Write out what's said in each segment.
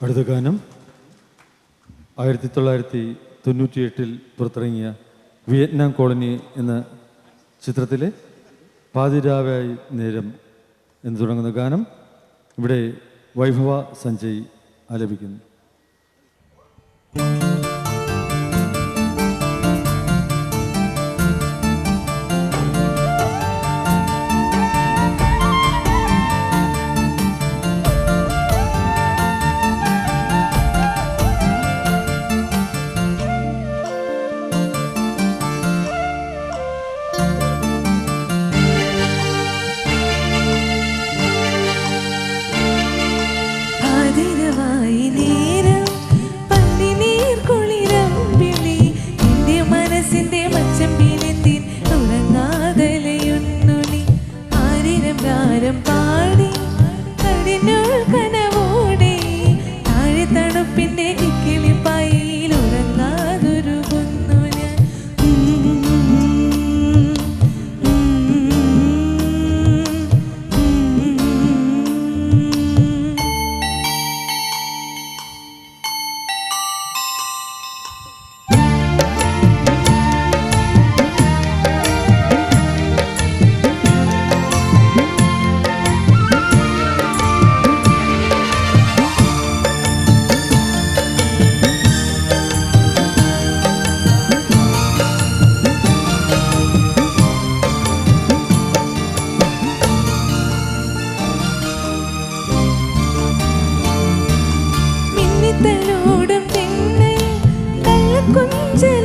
അടുത്ത ഗാനം ആയിരത്തി തൊള്ളായിരത്തി തൊണ്ണൂറ്റിയെട്ടിൽ പുറത്തിറങ്ങിയ വിയറ്റ്നാം കോളനി എന്ന ചിത്രത്തിലെ പാതിരാവായി നേരം എന്ന് തുടങ്ങുന്ന ഗാനം ഇവിടെ വൈഭവ സഞ്ജയ് ആലപിക്കുന്നു. believe കഴുത്തനോടും പിന്നെ കള്ളക്കുഞ്ചൽ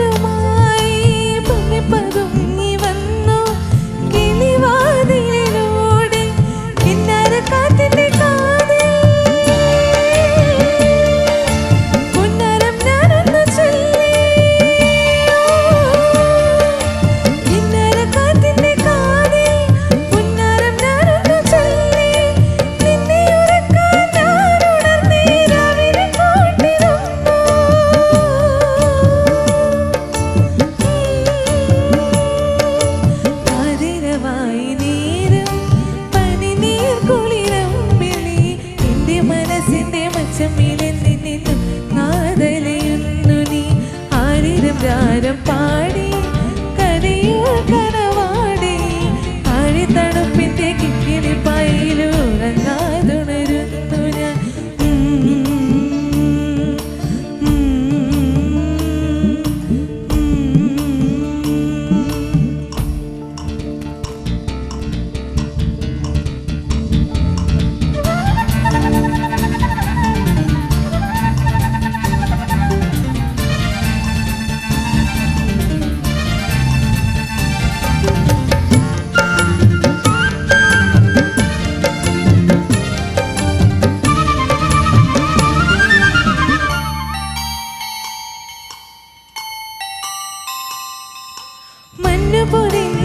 উপরে